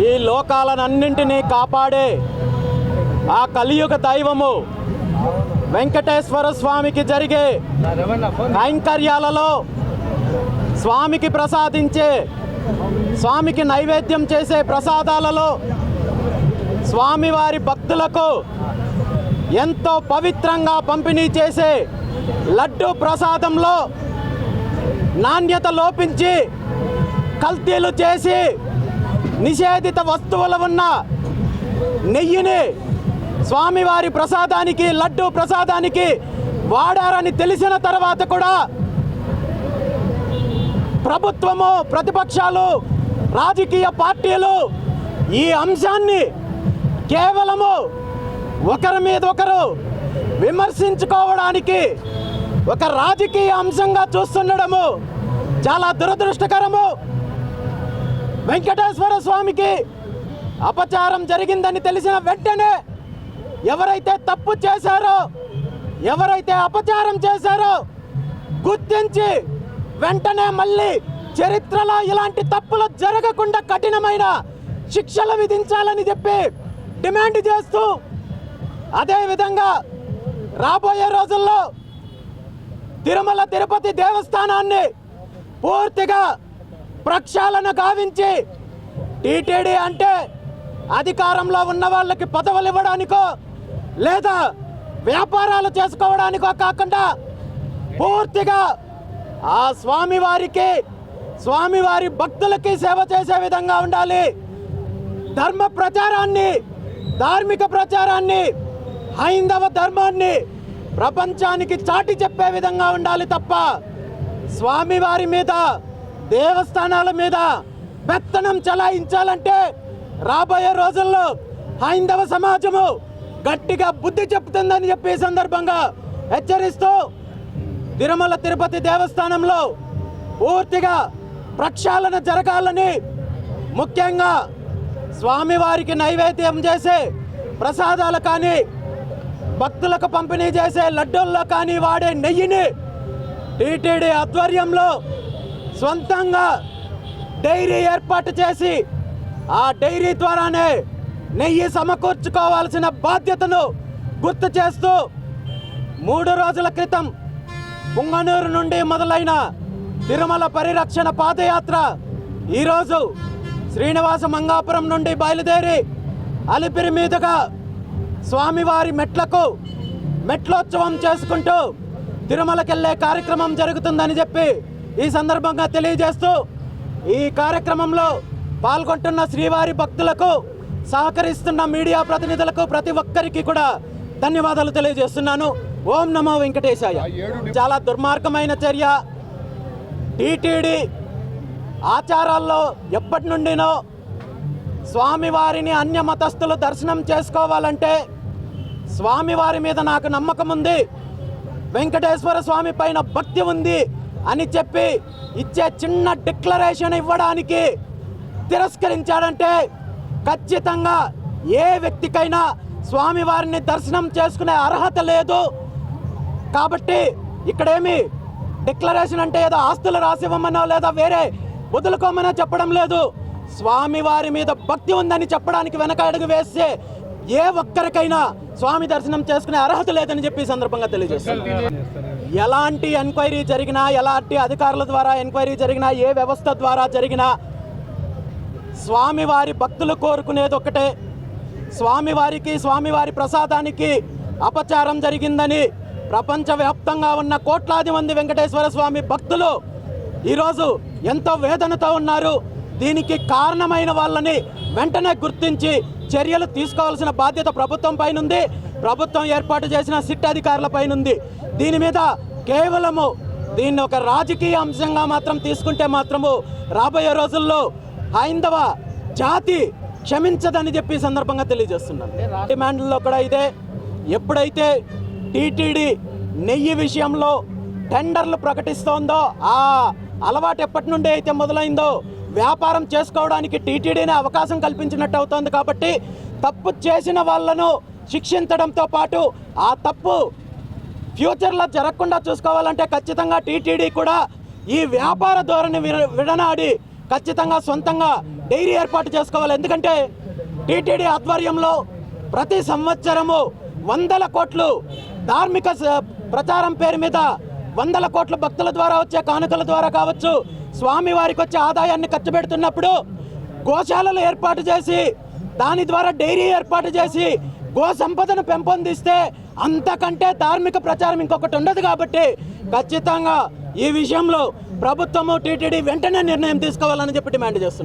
ఈ లోకాలనన్నింటినీ కాపాడే ఆ కలియుగ దైవము వెంకటేశ్వర స్వామికి జరిగే కైంకర్యాలలో స్వామికి ప్రసాదించే స్వామికి నైవేద్యం చేసే ప్రసాదాలలో స్వామివారి భక్తులకు ఎంతో పవిత్రంగా పంపిణీ చేసే లడ్డు ప్రసాదంలో నాణ్యత లోపించి కల్తీలు చేసి నిషేధిత వస్తువులు ఉన్న నెయ్యిని స్వామివారి ప్రసాదానికి లడ్డు ప్రసాదానికి వాడారని తెలిసిన తర్వాత కూడా ప్రభుత్వము ప్రతిపక్షాలు రాజకీయ పార్టీలు ఈ అంశాన్ని కేవలము ఒకరి మీద ఒకరు విమర్శించుకోవడానికి ఒక రాజకీయ అంశంగా చూస్తుండడము చాలా దురదృష్టకరము. వెంకటేశ్వర స్వామికి అపచారం జరిగిందని తెలిసిన వెంటనే ఎవరైతే తప్పు చేశారో ఎవరైతే అపచారం చేశారో గుర్తించి వెంటనే మళ్ళీ చరిత్రలో ఇలాంటి తప్పులు జరగకుండా కఠినమైన శిక్షలు విధించాలని చెప్పి డిమాండ్ చేస్తూ అదేవిధంగా రాబోయే రోజుల్లో తిరుమల తిరుపతి దేవస్థానాన్ని పూర్తిగా ప్రక్షాళన గావించి టీటీడీ అంటే అధికారంలో ఉన్న వాళ్ళకి పదవులు ఇవ్వడానికో లేదా వ్యాపారాలు చేసుకోవడానికో కాకుండా పూర్తిగా ఆ స్వామివారికి స్వామివారి భక్తులకి సేవ చేసే విధంగా ఉండాలి. ధర్మ ప్రచారాన్ని ధార్మిక ప్రచారాన్ని హైందవ ధర్మాన్ని ప్రపంచానికి చాటి చెప్పే విధంగా ఉండాలి తప్ప స్వామివారి మీద దేవస్థానాల మీద పెత్తనం చలాయించాలంటే రాబోయే రోజుల్లో హైందవ సమాజము గట్టిగా బుద్ధి చెప్తుందని చెప్పి ఈ సందర్భంగా హెచ్చరిస్తూ తిరుమల తిరుపతి దేవస్థానంలో పూర్తిగా ప్రక్షాళన జరగాలని ముఖ్యంగా స్వామివారికి నైవేద్యం చేసే ప్రసాదాలు కానీ భక్తులకు పంపిణీ చేసే లడ్డూల్లో కానీ వాడే నెయ్యిని టీటీడీ ఆధ్వర్యంలో సొంతంగా డైరీ ఏర్పాటు చేసి ఆ డైరీ ద్వారానే నెయ్యి సమకూర్చుకోవాల్సిన బాధ్యతను గుర్తు చేస్తూ మూడు రోజుల క్రితం పుంగనూరు నుండి మొదలైన తిరుమల పరిరక్షణ పాదయాత్ర ఈరోజు శ్రీనివాస మంగాపురం నుండి బయలుదేరి అలిపిరి మీదుగా స్వామివారి మెట్లకు మెట్లోత్సవం చేసుకుంటూ తిరుమలకెళ్ళే కార్యక్రమం జరుగుతుందని చెప్పి ఈ సందర్భంగా తెలియజేస్తూ ఈ కార్యక్రమంలో పాల్గొంటున్న శ్రీవారి భక్తులకు సహకరిస్తున్న మీడియా ప్రతినిధులకు ప్రతి ఒక్కరికి కూడా ధన్యవాదాలు తెలియజేస్తున్నాను. ఓం నమో వెంకటేశాయ. చాలా దుర్మార్గమైన చర్య. టీటీడీ ఆచారాల్లో ఎప్పటి నుండినో స్వామివారిని అన్య మతస్థులు దర్శనం చేసుకోవాలంటే స్వామివారి మీద నాకు నమ్మకం ఉంది వెంకటేశ్వర స్వామి పైన భక్తి ఉంది. అని చెప్పి ఇచ్చే చిన్న డిక్లరేషన్ ఇవ్వడానికి తిరస్కరించాడంటే ఖచ్చితంగా ఏ వ్యక్తికైనా స్వామివారిని దర్శనం చేసుకునే అర్హత లేదు. కాబట్టి ఇక్కడేమి డిక్లరేషన్ అంటే ఏదో ఆస్తులు రాసివ్వమనో లేదా వేరే వదులుకోమనో చెప్పడం లేదు. స్వామి వారి మీద భక్తి ఉందని చెప్పడానికి వెనక అడుగు వేస్తే ఏ ఒక్కరికైనా స్వామి దర్శనం చేసుకునే అర్హత లేదని చెప్పి సందర్భంగా తెలియజేస్తాను ఎలాంటి ఎంక్వైరీ జరిగినా ఎలాంటి అధికారుల ద్వారా ఎంక్వైరీ జరిగినా ఏ వ్యవస్థ ద్వారా జరిగినా స్వామివారి భక్తులు కోరుకునేది ఒకటే స్వామివారికి స్వామివారి ప్రసాదానికి అపచారం జరిగిందని ప్రపంచవ్యాప్తంగా ఉన్న కోట్లాది మంది వెంకటేశ్వర స్వామి భక్తులు ఈరోజు ఎంతో వేదనతో ఉన్నారు. దీనికి కారణమైన వాళ్ళని వెంటనే గుర్తించి చర్యలు తీసుకోవాల్సిన బాధ్యత ప్రభుత్వం పైనుంది. ప్రభుత్వం ఏర్పాటు చేసిన సిట్ అధికారుల పైనుంది. దీని మీద కేవలము దీన్ని ఒక రాజకీయ అంశంగా మాత్రం తీసుకుంటే మాత్రము రాబోయే రోజుల్లో హైందవ జాతి క్షమించదని చెప్పి సందర్భంగా తెలియజేస్తున్నాను. డిమాండ్లో కూడా ఇదే. ఎప్పుడైతే టీటీడీ నెయ్యి విషయంలో టెండర్లు ప్రకటిస్తోందో ఆ అలవాటు ఎప్పటి నుండి అయితే మొదలైందో వ్యాపారం చేసుకోవడానికి టీటీడీనే అవకాశం కల్పించినట్టు అవుతోంది కాబట్టి తప్పు చేసిన వాళ్ళను శిక్షించడంతో పాటు ఆ తప్పు ఫ్యూచర్లో జరగకుండా చూసుకోవాలంటే ఖచ్చితంగా టీటీడీ కూడా ఈ వ్యాపార ధోరణి విడనాడి ఖచ్చితంగా సొంతంగా డైరీ ఏర్పాటు చేసుకోవాలి. ఎందుకంటే టీటీడీ ఆధ్వర్యంలో ప్రతి సంవత్సరము వందల కోట్లు ధార్మిక ప్రచారం పేరు మీద వందల కోట్ల భక్తుల ద్వారా వచ్చే కానుకల ద్వారా కావచ్చు స్వామి వారికి వచ్చే ఆదాయాన్ని ఖర్చు పెడుతున్నప్పుడు గోశాలలు ఏర్పాటు చేసి దాని ద్వారా డైరీ ఏర్పాటు చేసి గో సంపదను పెంపొందిస్తే అంతకంటే ధార్మిక ప్రచారం ఇంకొకటి ఉండదు కాబట్టి ఖచ్చితంగా ఈ విషయంలో ప్రభుత్వము టీటీడీ వెంటనే నిర్ణయం తీసుకోవాలని చెప్పి డిమాండ్ చేస్తున్నాం